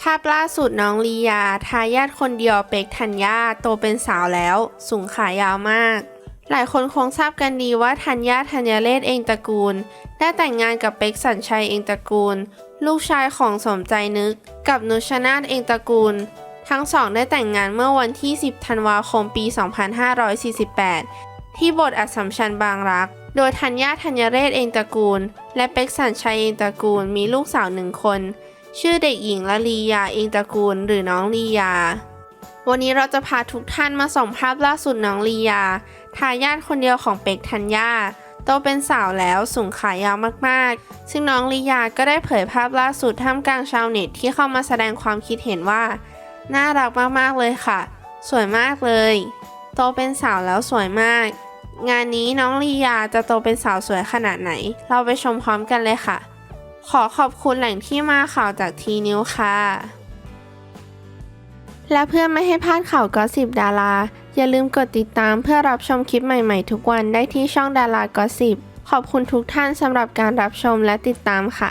ภาพล่าสุดน้องลียา ทายาทคนเดียวเป็กธัญญาโตเป็นสาวแล้ว สูงขายาวมาก หลายคนคงทราบกันดีว่าธัญญาธัญเรศเองตระกูล ได้แต่งงานกับเป็กสัญชัยเองตระกูล ลูกชายของสมใจนึก กับนุชนาธเองตระกูล ทั้งสองได้แต่งงานเมื่อวันที่ 10 ธันวาคมปี 2548 ที่โบสถ์อัสสัมชัญบางรัก โดยธัญญาธัญเรศเองตระกูล และเป็กสัญชัยเองตระกูลมีลูกสาวหนึ่งคน ชื่อเด็กหญิงละลียาเองตระกูลหรือน้องลียา วันนี้เราจะพาทุกท่านมาส่องภาพล่าสุดน้องลียา ทายาทคนเดียวของเป็กธัญญาโตเป็นสาวแล้วสูงขายาวมากๆ ซึ่งน้องลียาก็ได้เผยภาพล่าสุดท่ามกลางชาวเน็ตที่เข้ามาแสดงความคิดเห็นว่า น่ารักมากๆเลยค่ะ สวยมากเลย โตเป็นสาวแล้วสวยมาก งานนี้น้องลียาจะโตเป็นสาวสวยขนาดไหน เราไปชมพร้อมกันเลยค่ะ ขอขอบคุณแหล่งที่มาข่าวจากทีนิวค่ะ และเพื่อไม่ให้พลาดข่าวกอสิบดารา อย่าลืมกดติดตามเพื่อรับชมคลิปใหม่ๆ ทุกวันได้ที่ช่องดารากอสิบขอบคุณทุกท่านสำหรับการรับชมและติดตามค่ะ